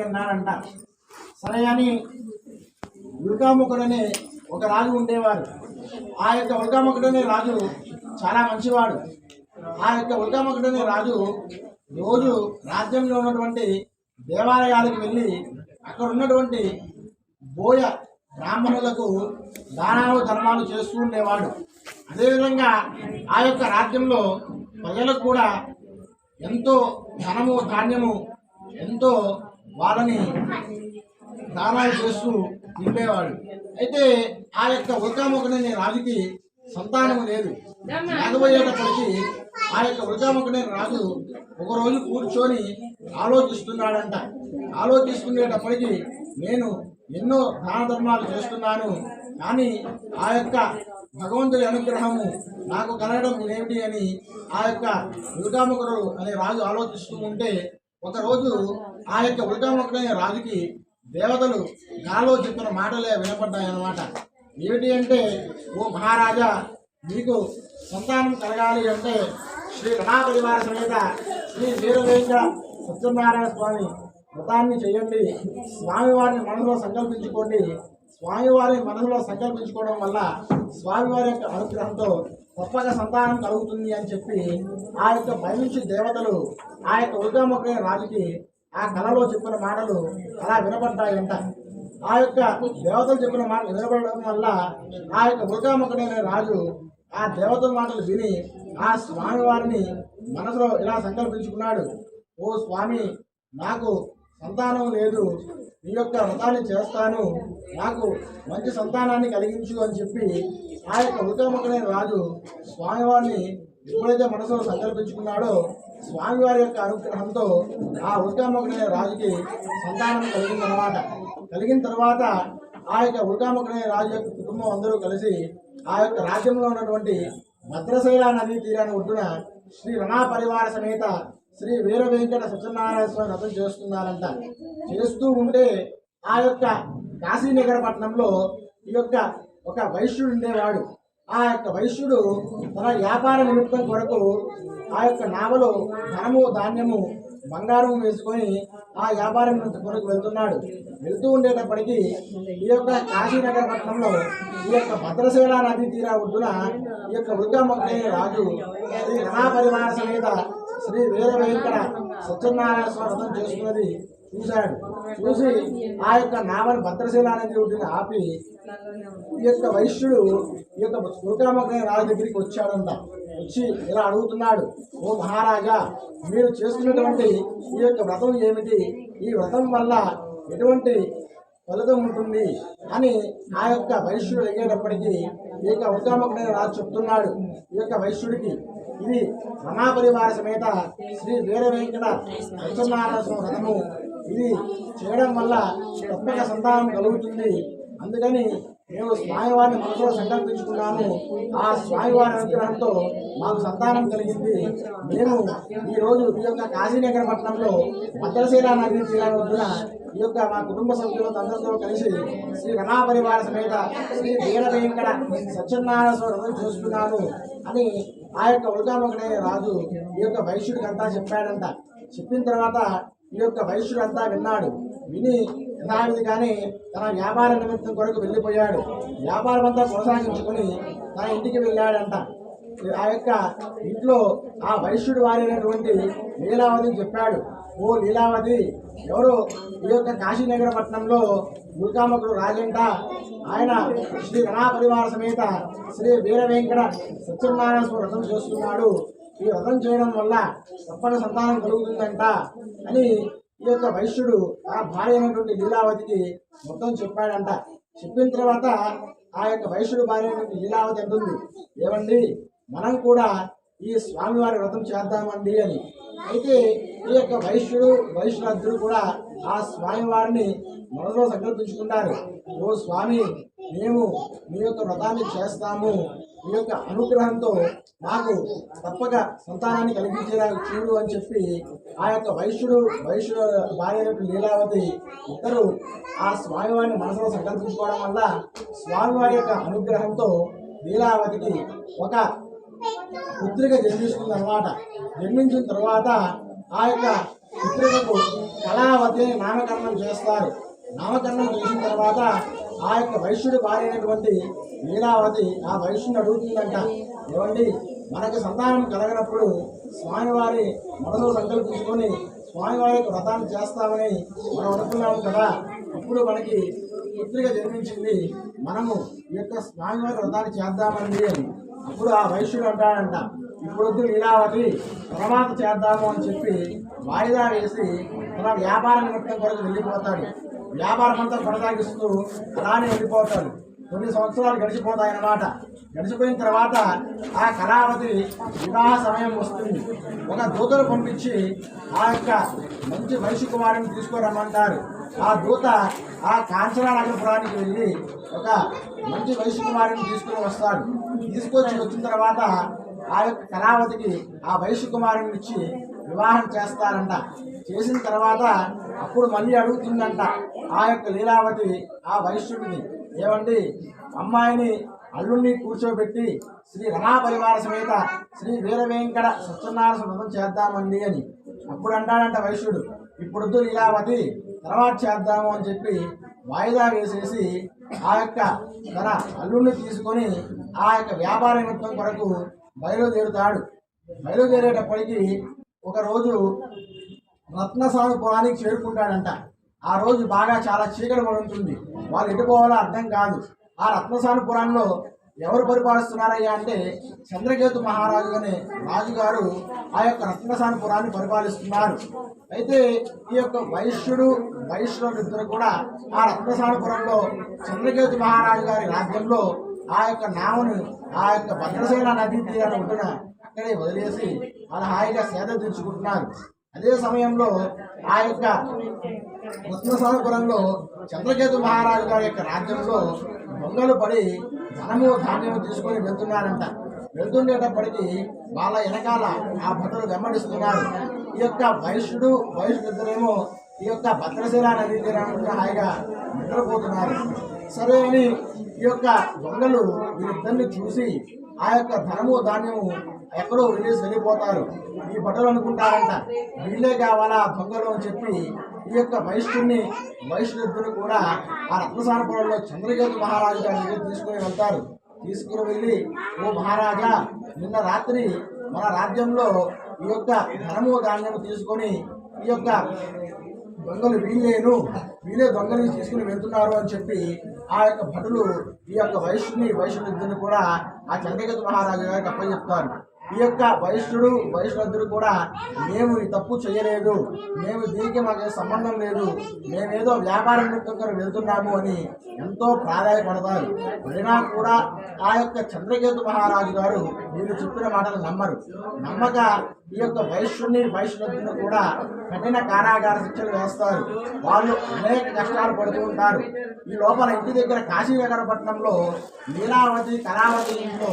అన్నారంట. సరే అని ఉల్కాముఖుడనే ఒక రాజు ఉండేవాడు. ఆ యొక్క ఉల్కాముఖుడనే రాజు చాలా మంచివాడు. ఆ యొక్క ఉల్కాముఖుడనే రాజు రోజు రాజ్యంలో ఉన్నటువంటి దేవాలయాలకు వెళ్ళి అక్కడ ఉన్నటువంటి బోయ బ్రాహ్మణులకు దానాలు ధర్మాలు చేస్తూ ఉండేవాడు. అదేవిధంగా ఆ యొక్క రాజ్యంలో ప్రజలకు కూడా ఎంతో ధనము ధాన్యము ఎంతో వాళ్ళని దానాలు చేస్తూ ఉండేవాడు అయితే ఆ యొక్క ఉల్కాముఖుడనే రాజుకి సంతానము లేదు. లేకపోయేటప్పటికీ ఆ యొక్క ఉల్కాముఖుడనే రాజు ఒకరోజు కూర్చొని ఆలోచిస్తున్నాడంట. ఆలోచిస్తుండేటప్పటికీ నేను ఎన్నో దాన ధర్మాలు చేస్తున్నాను కానీ ఆ యొక్క భగవంతుడి అనుగ్రహము నాకు కలగడం ఏమిటి అని ఆ యొక్క ఉల్కాముఖుడు అనే రాజు ఆలోచిస్తూ ఉంటే ఒకరోజు ఆ యొక్క ఉల్కాముఖుడనే రాజుకి దేవతలు నాలో చెప్పిన మాటలే వినపడ్డాయన్నమాట. ఏమిటి అంటే ఓ మహారాజా మీకు సంతానం కలగాలి అంటే శ్రీ కళాపరివార సమేత శ్రీ వీరవేంద్ర సత్యనారాయణ స్వామి వ్రతాన్ని చేయండి. స్వామివారిని మనసులో సంకల్పించుకోండి. స్వామివారిని మనసులో సంకల్పించుకోవడం వల్ల స్వామివారి యొక్క అనుగ్రహంతో గొప్పగా సంతానం కలుగుతుంది అని చెప్పి ఆ యొక్క పైనుంచి దేవతలు ఆ యొక్క ఉల్గాముఖ రాజుకి ఆ కళలో చెప్పిన మాటలు అలా వినపడ్డాయంట. ఆ యొక్క దేవతలు చెప్పిన మాటలు వినపడడం వల్ల ఆ యొక్క ఉల్గాముఖుడైన రాజు ఆ దేవతల మాటలు విని ఆ స్వామివారిని మనసులో ఇలా సంకల్పించుకున్నాడు. ఓ స్వామి నాకు సంతానం లేదు. ఈ యొక్క వ్రతాన్ని చేస్తాను. నాకు మంచి సంతానాన్ని కలిగించు అని చెప్పి ఆ యొక్క ఉత్తముఖుడైన రాజు స్వామివారిని ఎప్పుడైతే మనసులో సంకల్పించుకున్నాడో స్వామివారి యొక్క అనుగ్రహంతో ఆ ఉల్కాముఖుడైన రాజుకి సంతానం కలిగిందనమాట కలిగిన తర్వాత ఆ యొక్క ఉల్కాముఖుడైన రాజు యొక్క కుటుంబం అందరూ కలిసి ఆ యొక్క రాజ్యంలో ఉన్నటువంటి భద్రశైల నదీ తీరాన్ని ఒడ్డున శ్రీ రణా పరివార సమేత శ్రీ వీర వెంకట సత్యనారాయణ స్వామి వ్రతం చేస్తున్నారంట. చేస్తూ ఉంటే ఆ యొక్క కాశీనగర పట్టణంలో ఈ యొక్క ఒక వైశ్యుడు ఉండేవాడు. ఆ యొక్క వైశ్యుడు తన వ్యాపార నిమిత్తం కొరకు ఆ యొక్క నావలో ధనము ధాన్యము బంగారం వేసుకొని ఆ వ్యాపారం కొరకు వెళ్తున్నాడు. వెళ్తూ ఉండేటప్పటికీ ఈ యొక్క కాశీనగర పట్టణంలో ఈ యొక్క భద్రశీల నదీ తీరా ఒడ్డున ఈ యొక్క వృద్ధమ్మకైన రాజు శ్రీ రణాపరివార సమేత శ్రీ వీర వెంకట సత్యనారాయణ స్వామి వ్రతం చేసుకున్నది చూశాడు. చూసి ఆ యొక్క నామని భద్రశీల అనేది ఆపి ఈ యొక్క వైశ్యుడు ఈ యొక్క దుర్గామకైన రాజు దగ్గరికి వచ్చాడంట. వచ్చి ఇలా అడుగుతున్నాడు ఓ మహారాజా మీరు చేస్తున్నటువంటి ఈ యొక్క వ్రతం ఏమిటి? ఈ వ్రతం వల్ల ఎటువంటి ఫలితం ఉంటుంది? అని ఆ యొక్క వైశ్యుడు అడిగేటప్పటికీ ఈ యొక్క ఉద్గామకుడైన రాజు చెప్తున్నాడు. ఈ యొక్క వైశ్యుడికి ఇది రమాపరివార సమేత శ్రీ వీర వెంకట సత్యనారాయణ ఇది చేయడం వల్ల తప్పక సంతానం కలుగుతుంది. అందుకని మేము స్వామివారిని మనసులో సంకల్పించుకున్నాము. ఆ స్వామివారి అనుగ్రహంతో మాకు సంతానం కలిగింది. మేము ఈ రోజు ఈ యొక్క కాశీనగర పట్టణంలో భద్రశీల నది తీరాల వద్దున ఈ యొక్క మా కుటుంబ సభ్యులతో అందరితో కలిసి శ్రీ రమాపరివార సమేత శ్రీ వీర వెంకట సత్యనారాయణ స్వామి చూస్తున్నాను అని ఆ యొక్క ఉల్కామకుడే రాజు ఈ యొక్క వైశ్యుడికంతా చెప్పాడంట. చెప్పిన తర్వాత ఈ యొక్క వైశ్యుడు అంతా విన్నాడు. విని యథావిధిగానే తన వ్యాపార నిమిత్తం కొరకు వెళ్ళిపోయాడు. వ్యాపారం అంతా కొనసాగించుకుని తన ఇంటికి వెళ్ళాడంట. ఆ యొక్క ఇంట్లో ఆ వైశ్యుడు వారైనటువంటి లీలావతి చెప్పాడు. ఓ లీలావతి ఎవరు? ఈ యొక్క కాశీనగర పట్టణంలో దుర్గామకుడు రాజంట ఆయన శ్రీ రణాపరివార సమేత శ్రీ వీర వెంకట సత్యనారాయణ స్వామి వ్రతం చేస్తున్నాడు. ఈ వ్రతం చేయడం వల్ల తప్పక సంతానం కలుగుతుందంట అని ఈ యొక్క వైశ్యుడు ఆ భార్య అయినటువంటి లీలావతికి మొత్తం చెప్పాడంట. చెప్పిన తర్వాత ఆ యొక్క వైశ్యుడు భార్య అయినటువంటి లీలావతి అంటుంది ఏమండి మనం కూడా ఈ స్వామివారి వ్రతం చేద్దామండి అని. అయితే ఈ యొక్క వైశ్యుడు వైశ్యులందరూ కూడా ఆ స్వామివారిని మనలో సంకల్పించుకున్నారు. ఓ స్వామి మేము మీ యొక్క వ్రతాన్ని చేస్తాము. మీ యొక్క అనుగ్రహంతో మాకు తప్పక సంతానాన్ని కలిగించేలా చూడు అని చెప్పి ఆ యొక్క వైశ్యుడు వైశ్యుడు భార్య లీలావతి ఇద్దరు ఆ స్వామివారిని మనసులో సంకల్పించుకోవడం వల్ల స్వామివారి యొక్క అనుగ్రహంతో లీలావతికి ఒక పుత్రిక జన్మిస్తుంది అనమాట నిర్మించిన తర్వాత ఆ యొక్క పుత్రికకు కళావతిని నామకరణం చేస్తారు. నామకరణం చేసిన తర్వాత ఆ యొక్క వైశ్యుడి భార్య అయినటువంటి లీలావతి ఆ వైశ్యుని అడుగుతుందంట ఏమండి మనకు సంతానం కలగనప్పుడు స్వామివారి మనసులో సంకల్పించుకొని స్వామివారికి వ్రతాన్ని చేస్తామని మనం అనుకున్నాము కదా. ఇప్పుడు మనకి పుత్రిక జన్మించింది. మనము ఈ యొక్క స్వామివారి వ్రతాన్ని చేద్దామండి అప్పుడు ఆ వైశ్యుడు అంటాడంట. ఇప్పుడు వద్దు లీలావతి తర్వాత చేద్దాము అని చెప్పి వాయిదా వేసి తన వ్యాపార నిమిత్తం కొరకు వెళ్ళిపోతాడు. వ్యాపారం అంతా కొనసాగిస్తూ అలానే వెళ్ళిపోతాడు. కొన్ని సంవత్సరాలు గడిచిపోతాయన్నమాట. గడిచిపోయిన తర్వాత ఆ కళావతి వివాహ సమయం వస్తుంది. ఒక దూతను పంపించి ఆ యొక్క మంచి మనిషి కుమారుని తీసుకురమ్మంటారు. ఆ దూత ఆ కాంచనానగరపురానికి వెళ్ళి ఒక మంచి వయసు కుమారుని తీసుకుని వస్తాడు. తీసుకొచ్చి వచ్చిన తర్వాత ఆ యొక్క కళావతికి ఆ వైశ్య కుమారుని ఇచ్చి వివాహం చేస్తారంట. చేసిన తర్వాత అప్పుడు మళ్ళీ అడుగుతుందంట ఆ యొక్క లీలావతి ఆ వైశ్యుడిని ఏమండి? అమ్మాయిని అల్లుణ్ణి కూర్చోబెట్టి శ్రీ రమా పరివార సమేత శ్రీ వీర వెంకట సత్యనారాయణ వ్రతం చేద్దామండి అని. అప్పుడు అంటాడంట వైశ్యుడు ఇప్పుడు లీలావతి తర్వాత చేద్దాము అని చెప్పి వాయిదా వేసేసి ఆ యొక్క తన అల్లుడిని తీసుకొని ఆ యొక్క వ్యాపార నిమిత్తం కొరకు బయలుదేరుతాడు బయలుదేరేటప్పటికి ఒకరోజు రత్నసానుపురానికి చేరుకుంటాడంట. ఆ రోజు బాగా చాలా చీకటి పడుతుంది వాళ్ళు ఎటు పోవాలో అర్థం కాదు. ఆ రత్నసానుపురంలో ఎవరు పరిపాలిస్తున్నారయ్యా అంటే చంద్రకేతు మహారాజు అనే రాజుగారు ఆ యొక్క రత్నసానుపురాన్ని పరిపాలిస్తున్నారు. అయితే ఈ యొక్క వైశ్యుడు వైశ్యుడు ఇద్దరు కూడా ఆ రత్నసానుపురంలో చంద్రకేతు మహారాజు గారి రాజ్యంలో ఆ యొక్క నామని ఆ యొక్క భద్రసేన నదీ తీరాన్ని ఉంటున్న అక్కడే వదిలేసి వాళ్ళు హాయిగా సేద తీర్చుకుంటున్నారు. అదే సమయంలో ఆ యొక్క రత్నసానపురంలో చంద్రకేతు మహారాజు గారి యొక్క రాజ్యంలో దొంగలు పడి ధనము ధాన్యము తీసుకొని వెళ్తున్నారంట. వెళ్తుండేటప్పటికీ వాళ్ళ వెనకాల ఆ భటులు వెంబడిస్తున్నారు. ఈ యొక్క వైశ్యుడు వైశ్యుడిద్దరేమో ఈ యొక్క భద్రశీల నదీ తీరానికి హాయిగా నిద్రపోతున్నారు. సరే అని ఈ యొక్క దొంగలు వీరిద్దరిని చూసి ఆ యొక్క ధనము ధాన్యము ఎక్కడో వదిలేసి వెళ్ళిపోతారు. ఈ బట్టలు అనుకుంటారంట. వీళ్ళే కావాలా ఆ దొంగలు అని చెప్పి ఈ యొక్క వైష్ణుని వైశ్యుడిద్దరు కూడా ఆ రత్నసారపురంలో చంద్రకేతు మహారాజు గారి దగ్గర తీసుకుని వెళ్తారు. తీసుకుని వెళ్ళి ఓ మహారాజా నిన్న రాత్రి మన రాజ్యంలో ఈ యొక్క ధనము ధాన్యము తీసుకొని ఈ యొక్క దొంగలు వీళ్ళేను వీళ్ళే దొంగలు తీసుకుని వెళ్తున్నారు అని చెప్పి ఆ యొక్క భటులు ఈ యొక్క వైశ్యుని వైశ్యుడిద్దరిని కూడా ఆ చంద్రకేతు మహారాజు గారికి అప్పచెప్తారు. ఈ యొక్క వైశ్యుడు వైశ్యులందరూ కూడా మేము ఈ తప్పు చేయలేదు. మేము దీనికి మాకు సంబంధం లేదు. మేమేదో వ్యాపార నిమిత్తం వెళ్తున్నాము అని ఎంతో ప్రాధాయపడతారు. అయినా కూడా ఆ యొక్క చంద్రకేతు మహారాజు గారు వీళ్ళు చెప్పిన మాటలు నమ్మరు. నమ్మక ఈ యొక్క వైశ్యుని వైశ్యులందరూ కూడా కఠిన కారాగార శిక్షలు వేస్తారు. వాళ్ళు అనేక కష్టాలు పడుతూ ఉంటారు. ఈ లోపల ఇంటి దగ్గర కాశీనగర పట్టణంలో లీలావతి కళావతి ఇంట్లో